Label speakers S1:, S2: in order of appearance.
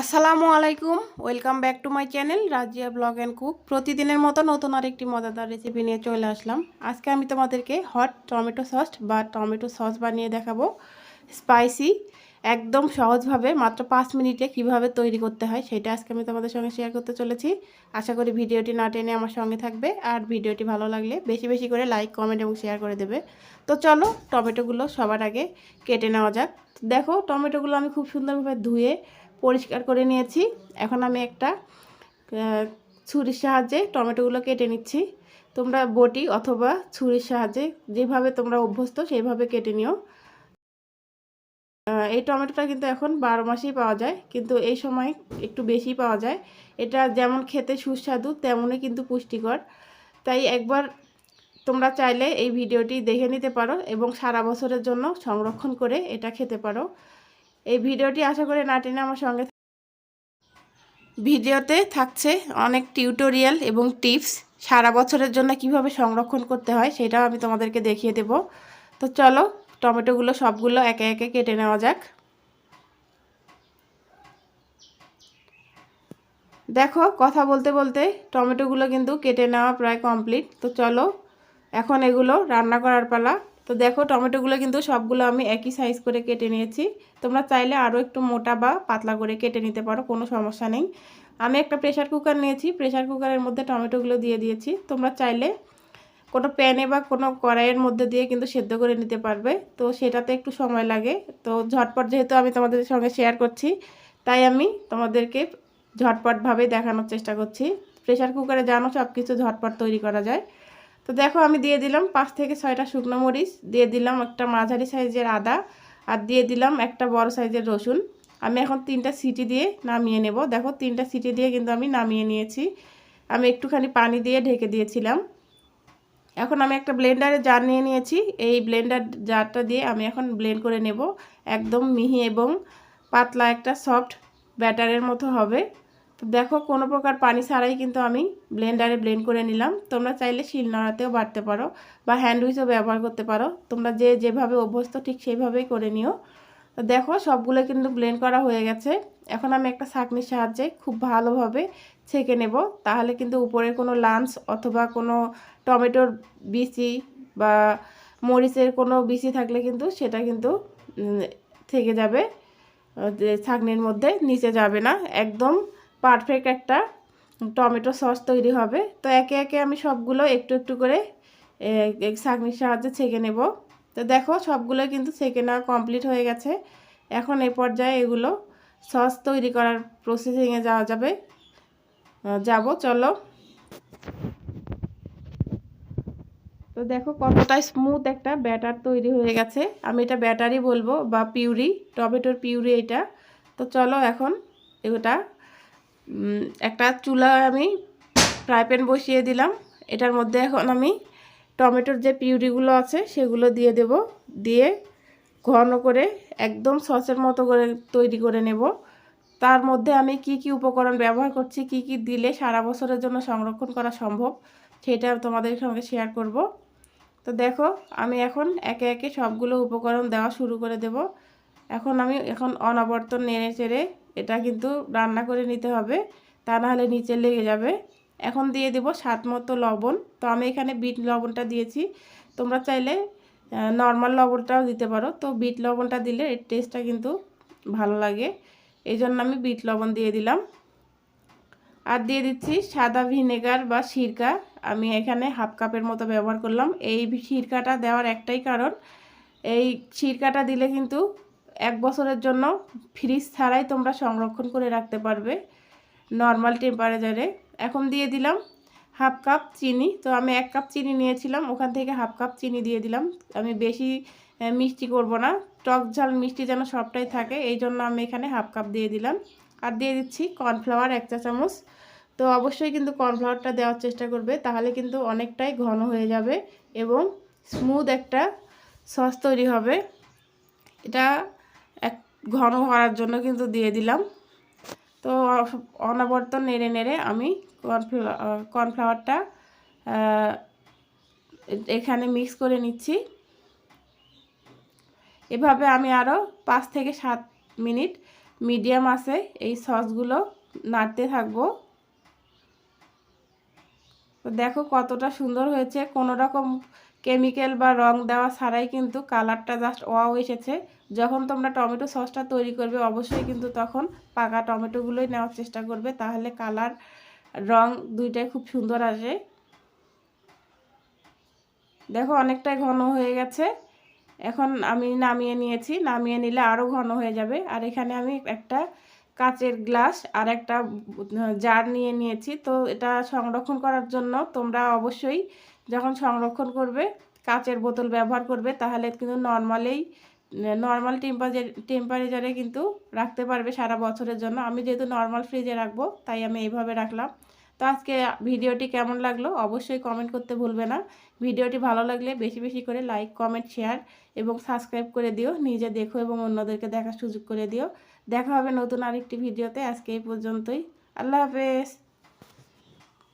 S1: আসসালামু আলাইকুম, welcome back to my channel Razia blog and cook. প্রতিদিনের মতো নতুন আরেকটি মজাদার রেসিপি নিয়ে চলে আসলাম। আজকে আমি তোমাদেরকে হট টমেটো সস বা টমেটো সস বানিয়ে দেখাবো। স্পাইসি একদম সহজভাবে মাত্র পাঁচ মিনিটে কীভাবে তৈরি করতে হয় সেটা আজকে আমি তোমাদের সঙ্গে শেয়ার করতে চলেছি। আশা করি ভিডিওটি না টেনে আমার সঙ্গে থাকবে আর ভিডিওটি ভালো লাগলে বেশি বেশি করে লাইক কমেন্ট এবং শেয়ার করে দেবে। তো চলো টমেটোগুলো সবার আগে কেটে নেওয়া যাক। দেখো টমেটোগুলো আমি খুব সুন্দরভাবে ধুয়ে পরিষ্কার করে নিয়েছি। এখন আমি একটা ছুরির সাহায্যে টমেটোগুলো কেটে নিচ্ছি। তোমরা বটি অথবা ছুরির সাহায্যে যেভাবে তোমরা অভ্যস্ত সেইভাবে কেটে নিও। এই টমেটোটা কিন্তু এখন বারো মাসেই পাওয়া যায়, কিন্তু এই সময় একটু বেশি পাওয়া যায়। এটা যেমন খেতে সুস্বাদু, তেমনই কিন্তু পুষ্টিকর। তাই একবার তোমরা চাইলে এই ভিডিওটি দেখে নিতে পারো এবং সারা বছরের জন্য সংরক্ষণ করে এটা খেতে পারো। এই ভিডিওটি আশা করে না আমার সঙ্গে ভিডিওতে থাকছে অনেক টিউটোরিয়াল এবং টিপস সারা বছরের জন্য কীভাবে সংরক্ষণ করতে হয় সেটাও আমি তোমাদেরকে দেখিয়ে দেব। তো চলো, টমেটোগুলো সবগুলো একে একে কেটে নেওয়া যাক। দেখো, কথা বলতে বলতে টমেটোগুলো কিন্তু কেটে নেওয়া প্রায় কমপ্লিট। তো চলো, এখন এগুলো রান্না করার পালা। তো দেখো, টমেটোগুলো কিন্তু সবগুলো আমি একই সাইজ করে কেটে নিয়েছি। তোমরা চাইলে আরও একটু মোটা বা পাতলা করে কেটে নিতে পারো, কোনো সমস্যা নেই। আমি একটা প্রেশার কুকার নিয়েছি প্রেশার কুকারের মধ্যে টমেটোগুলো দিয়ে দিয়েছি। তোমরা চাইলে কোনো প্যানে বা কোনো কড়াইয়ের মধ্যে দিয়ে কিন্তু সেদ্ধ করে নিতে পারবে। তো সেটাতে একটু সময় লাগে। তো ঝটপট যেহেতু আমি তোমাদের সঙ্গে শেয়ার করছি, তাই আমি তোমাদেরকে ঝটপটভাবে দেখানোর চেষ্টা করছি। প্রেশার কুকারে জানো সব কিছু ঝটপট তৈরি করা যায়। তো দেখো আমি দিয়ে দিলাম পাঁচ থেকে ছয়টা শুকনো মরিচ, দিয়ে দিলাম একটা মাঝারি সাইজের আদা আর দিয়ে দিলাম একটা বড় সাইজের রসুন। আমি এখন তিনটা সিটি দিয়ে নামিয়ে নেব। দেখো তিনটা সিটি দিয়ে কিন্তু আমি নামিয়ে নিয়েছি। আমি একটুখানি পানি দিয়ে ঢেকে দিয়েছিলাম। এখন আমি একটা ব্লেন্ডারে জার নিয়ে নিয়েছি। এই ব্লেন্ডার জারটা দিয়ে আমি এখন ব্লেন্ড করে নেব। একদম মিহি এবং পাতলা একটা সফট ব্যাটারের মতো হবে। তো দেখো কোনো প্রকার পানি ছাড়াই কিন্তু আমি ব্লেন্ডারে ব্লেন্ড করে নিলাম। তোমরা চাইলে শিলনোড়াতেও বাটতে পারো বা হ্যান্ড উইচও ব্যবহার করতে পারো। তোমরা যে যেভাবে অভ্যস্ত ঠিক সেইভাবেই করে নিও। তো দেখো সবগুলো কিন্তু ব্লেন্ড করা হয়ে গেছে। এখন আমি একটা ছাঁকনির সাহায্যে খুব ভালোভাবে ছেঁকে নেব। তাহলে কিন্তু উপরে কোনো লাঞ্চ অথবা কোনো টমেটোর বিচি বা মরিচের কোনো বিচি থাকলে কিন্তু সেটা কিন্তু থেকে যাবে। ছাঁকনির মধ্যে নিচে যাবে না। একদম পারফেক্ট একটা টমেটো সস তৈরি হবে। তো একে একে আমি সবগুলো একটু একটু করে ছাঁকনির সাহায্যে ছেঁকে নেব। তো দেখো সবগুলো কিন্তু ছেঁকে নেওয়া কমপ্লিট হয়ে গেছে। এখন এ পর্যায়ে এগুলো সস তৈরি করার প্রসেসিংয়ে যাওয়া যাবে। যাব, চলো। তো দেখো কতটা স্মুথ একটা ব্যাটার তৈরি হয়ে গেছে। আমি এটা ব্যাটারই বলব বা পিউরি, টমেটোর পিউরি এটা। তো চলো এখন এটা একটা চুলা আমি ফ্রাই প্যান বসিয়ে দিলাম। এটার মধ্যে এখন আমি টমেটোর যে পিউরিগুলো আছে সেগুলো দিয়ে দেব। দিয়ে ঘন করে একদম সসের মতো করে তৈরি করে নেব। তার মধ্যে আমি কি কি উপকরণ ব্যবহার করছি, কি কি দিলে সারা বছরের জন্য সংরক্ষণ করা সম্ভব সেটা তোমাদের সঙ্গে শেয়ার করব। তো দেখো, আমি এখন একে একে সবগুলো উপকরণ দেওয়া শুরু করে দেব। এখন আমি এখন অনাবর্তন নেড়ে চেড়ে এটা কিন্তু রান্না করে নিতে হবে। তা নাহলে নিচে লেগে যাবে। এখন দিয়ে দেব স্বাদ মতো লবণ। তো আমি এখানে বিট লবণটা দিয়েছি। তোমরা চাইলে নর্মাল লবণটাও দিতে পারো। তো বিট লবণটা দিলে এর টেস্টটা কিন্তু ভালো লাগে। এই জন্য আমি বিট লবণ দিয়ে দিলাম। আর দিয়ে দিচ্ছি সাদা ভিনেগার বা সিরকা। আমি এখানে হাফ কাপের মতো ব্যবহার করলাম। এই সিরকাটা দেওয়ার একটাই কারণ, এই সিরকাটা দিলে কিন্তু এক বছরের জন্য ফ্রিজ ছাড়াই তোমরা সংরক্ষণ করে রাখতে পারবে নর্মাল টেম্পারেচারে। এখন দিয়ে দিলাম হাফ কাপ চিনি। তো আমি এক কাপ চিনি নিয়েছিলাম, ওখান থেকে হাফ কাপ চিনি দিয়ে দিলাম। আমি বেশি মিষ্টি করব না, টক ঝাল মিষ্টি যেন সবটাই থাকে, এই জন্য আমি এখানে হাফ কাপ দিয়ে দিলাম। আর দিয়ে দিচ্ছি কর্নফ্লাওয়ার এক চা চামচ। তো অবশ্যই কিন্তু কর্নফ্লাওয়ারটা দেওয়ার চেষ্টা করবে, তাহলে কিন্তু অনেকটাই ঘন হয়ে যাবে এবং স্মুথ একটা সস তৈরি হবে। এটা এক ঘন করার জন্য কিন্তু দিয়ে দিলাম। তো অনাবর্ত নেড়ে নেড়ে আমি কর্নফ্লা কর্নফ্লাওয়ারটা এখানে মিক্স করে নিচ্ছি। এভাবে আমি আরও পাঁচ থেকে সাত মিনিট মিডিয়াম আছে এই সসগুলো নাড়তে থাকব। তো দেখো কতটা সুন্দর হয়েছে। কোনো রকম কেমিক্যাল বা রং দেওয়া ছাড়াই কিন্তু কালারটা জাস্ট ওয়াও এসেছে। যখন তোমরা টমেটো সসটা তৈরি করবে, অবশ্যই কিন্তু তখন পাকা টমেটোগুলোই নেওয়ার চেষ্টা করবে। তাহলে কালার রং দুইটাই খুব সুন্দর আসে। দেখো অনেকটাই ঘন হয়ে গেছে। এখন আমি নামিয়ে নিয়েছি। নামিয়ে নিলে আরও ঘন হয়ে যাবে। আর এখানে আমি একটা কাচের গ্লাস আর একটা জার নিয়ে নিয়েছি। তো এটা সংরক্ষণ করার জন্য তোমরা অবশ্যই যখন সংরক্ষণ করবে, কাচের বোতল ব্যবহার করবে, তাহলে কিন্তু নর্মালেই নর্মাল টেম্পারেচার টেম্পারেচারে কিন্তু রাখতে পারবে সারা বছরের জন্য। আমি যেহেতু নর্মাল ফ্রিজে রাখব, তাই আমি এইভাবে রাখলাম। তো আজকে ভিডিওটি কেমন লাগল অবশ্যই কমেন্ট করতে ভুলবে না। ভিডিওটি ভালো লাগলে বেশি বেশি করে লাইক কমেন্ট শেয়ার এবং সাবস্ক্রাইব করে দিও। নিজে দেখো এবং অন্যদেরকে দেখার সুযোগ করে দিও। দেখা হবে নতুন আরেকটি ভিডিওতে। আজকে এই পর্যন্তই। আল্লাহ হাফেজ।